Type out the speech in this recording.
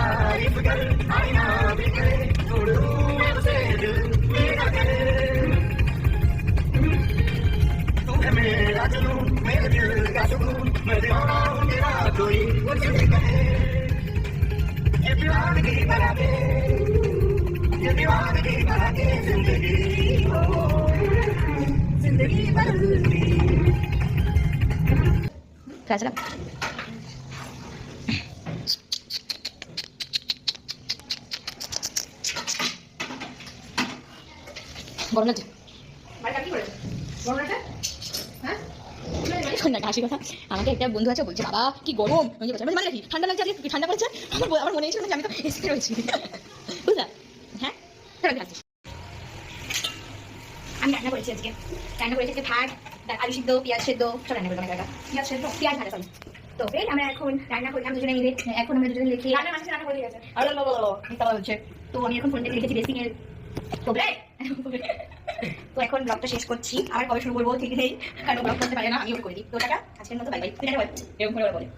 तारीफ़ करे आईना भी करे छोड़ू मैं उसे दिल मेरा करे तू है मेरा जुनू मेरे दिल का सुकून मैं दीवाना हूँ तेरा कोई मुझे भी कहे ये दीवानगी बना के ये दीवानगी बना के ज़िंदगी हो ज़िंदगी बदल दी क्या चला শোন হাসি কথা আমাকে একটা বন্ধু আছে বলছে বাবা কি গরম মানে কি ঠান্ডা লাগছে আজকে কি ঠান্ডা পড়েছে আমার আমার মনে হয়েছিল আমি তো এসে রয়েছি বুঝলা হ্যাঁ আমি। রান্না করেছি আজকে রান্না করেছি আজকে ভাত আলু সিদ্ধ পেঁয়াজ সেদ্ধ সব রান্না করলাম একা একা। পেঁয়াজ সেদ্ধ পেঁয়াজ ভাজা সরি তো ফের আমরা এখন রান্না করলাম দুজনে মিলে এখন আমরা দুজনে লিখে রান্না মাঝে রান্না করে গেছে আরে বলছে তো আমি এখন ফোন থেকে লিখেছি বেসিং এর তোবরে এখন ব্লগটা শেষ করছি। আবার কবে শুরু করব ঠিক নেই, কারণ ব্লগ করতে পারে না আমি ওকে করে দিই। তো টাকা আজকের মতো বাই বাই তুই টাকা এরকম করে বলে।